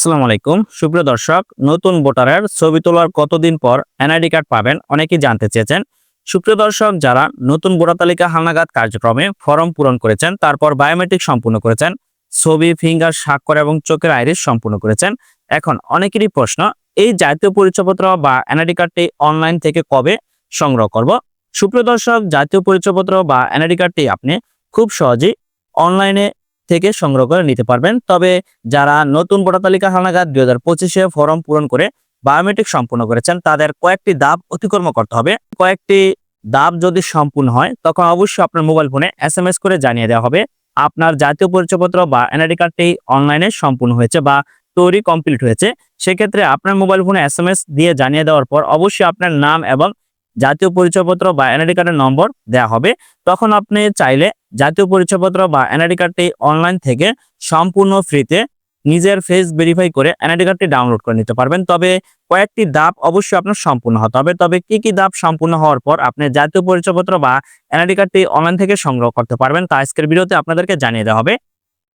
আসসালামু আলাইকুম। সুপ্রিয় দর্শক, নতুন ভোটারের ছবি তোলার কতদিন পর এনআইডি কার্ড পাবেন অনেকেই জানতে চেয়েছেন। সুপ্রিয় দর্শক, যারা নতুন ভোটার তালিকা হালনাগাদ কার্যক্রমে ফর্ম পূরণ করেছেন, তারপর বায়োমেট্রিক সম্পূর্ণ করেছেন, ছবি, ফিঙ্গার, স্বাক্ষর এবং চোখের আইরিস সম্পূর্ণ করেছেন। এখন অনেকেরই প্রশ্ন, এই জাতীয় পরিচয়পত্র বা এনআইডি কার্ডটি অনলাইন থেকে কবে সংগ্রহ করব? সুপ্রিয় দর্শক, জাতীয় পরিচয়পত্র বা এনআইডি কার্ডটি আপনি খুব সহজেই অনলাইনে থেকে সংগ্রহ করে নিতে পারবেন। তবে যারা নতুন ভোটার তালিকা হালনাগাদ দুই হাজার পঁচিশে ফর্ম পূরণ করে বায়োমেট্রিক সম্পূর্ণ করেছেন, তাদের কয়েকটি ধাপ অতিক্রম করতে হবে। কয়েকটি ধাপ যদি সম্পূর্ণ হয়, তখন অবশ্যই আপনার মোবাইল ফোনে এস এম এস করে জানিয়ে দেওয়া হবে। আপনার জাতীয় পরিচয়পত্র বা এনআইডি কার্ডটি অনলাইনে সম্পূর্ণ হয়েছে বা তৈরি কমপ্লিট হয়েছে, সেক্ষেত্রে আপনার মোবাইল ফোনে এস এম এস দিয়ে জানিয়ে দেওয়ার পর অবশ্যই আপনার নাম এবং জাতীয় পরিচয়পত্র বা এনআইডি কার্ডের নম্বর দেওয়া হবে। তখন আপনি চাইলে জাতীয় পরিচয়পত্র বা এনআইডি কার্ডটি অনলাইন থেকে সম্পূর্ণ ফ্রিতে নিজের ফেস ভেরিফাই করে এনআইডি কার্ডটি ডাউনলোড করে নিতে পারবেন। তবে কয়েকটি ধাপ অবশ্যই আপনার সম্পূর্ণ হতে হবে। তবে কি কি ধাপ সম্পূর্ণ হওয়ার পর আপনি জাতীয় পরিচয়পত্র বা এনআইডি কার্ডটি অনলাইন থেকে সংগ্রহ করতে পারবেন তা আজকের ভিডিওতে আপনাদেরকে জানিয়ে দেওয়া হবে।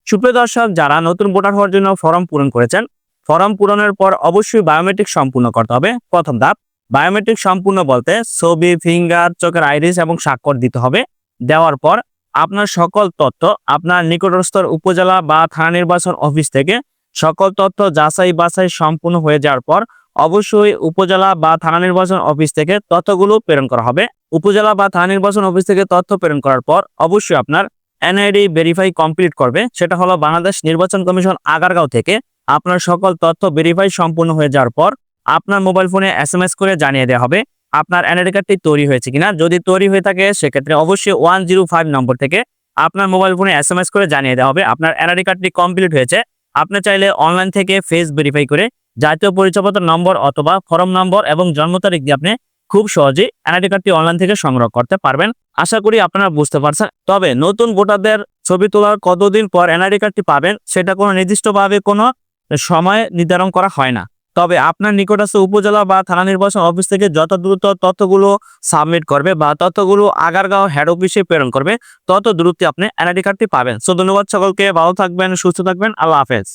সুপ্রিয় দর্শক, যারা নতুন ভোটার হওয়ার জন্য ফর্ম পূরণ করেছেন, ফর্ম পূরণের পর অবশ্যই বায়োমেট্রিক সম্পূর্ণ করতে হবে। প্রথম ধাপ বায়োমেট্রিক সম্পূর্ণ বলতে ছবি ফিঙ্গার চোখের আইরিস এবং স্বাক্ষর দিতে হবে। দেওয়ার পর আপনার সকল তথ্য আপনার নিকটস্থ উপজেলা বা থানা নির্বাচন অফিস থেকে সকল তথ্য যাচাই বাছাই সম্পূর্ণ হয়ে যাওয়ার পর অবশ্যই উপজেলা বা থানা নির্বাচন অফিস থেকে তথ্যগুলো প্রেরণ করা হবে। উপজেলা বা থানা নির্বাচন অফিস থেকে তথ্য প্রেরণ করার পর অবশ্যই আপনার এনআইডি ভেরিফাই কমপ্লিট করবে। সেটা হলো বাংলাদেশ নির্বাচন কমিশন আগারগাঁও থেকে আপনার সকল তথ্য ভেরিফাই সম্পূর্ণ হয়ে যাওয়ার পর আপনার মোবাইল ফোনে এস করে জানিয়ে দেওয়া হবে। আপনার এনআইডি কার্ডটি তৈরি হয়েছে কিনা। যদি তৈরি হয়ে থাকে, সেক্ষেত্রে অবশ্যই ওয়ান জিরো ফাইভ নম্বর থেকে আপনার মোবাইল ফোনে এস এম এস করে জানিয়ে দেওয়া হবে। আপনার এনআইডি কার্ডটি কমপ্লিট হয়েছে। আপনি চাইলে অনলাইন থেকে ফেস ভেরিফাই করে জাতীয় পরিচয়পত্র নম্বর অথবা ফর্ম নম্বর এবং জন্ম তারিখ দিয়ে আপনি খুব সহজেই এনআইডি কার্ডটি অনলাইন থেকে সংগ্রহ করতে পারবেন। আশা করি আপনারা বুঝতে পারছেন। তবে নতুন ভোটারদের ছবি তোলার কতদিন পর এনআইডি কার্ডটি পাবেন, সেটা কোনো নির্দিষ্টভাবে কোনো সময় নির্ধারণ করা হয় না। তবে আপনার নিকটস্থ উপজেলা বা থানা নির্বাচন অফিস থেকে যত দ্রুত তথ্যগুলো সাবমিট করবে বা তথ্যগুলো আগারগাঁও হেড অফিসে প্রেরণ করবে, তত দ্রুত আপনি এনআইডি কার্ডটি পাবেন। সো ধন্যবাদ সকলকে, ভালো থাকবেন, সুস্থ থাকবেন, আল্লাহ হাফেজ।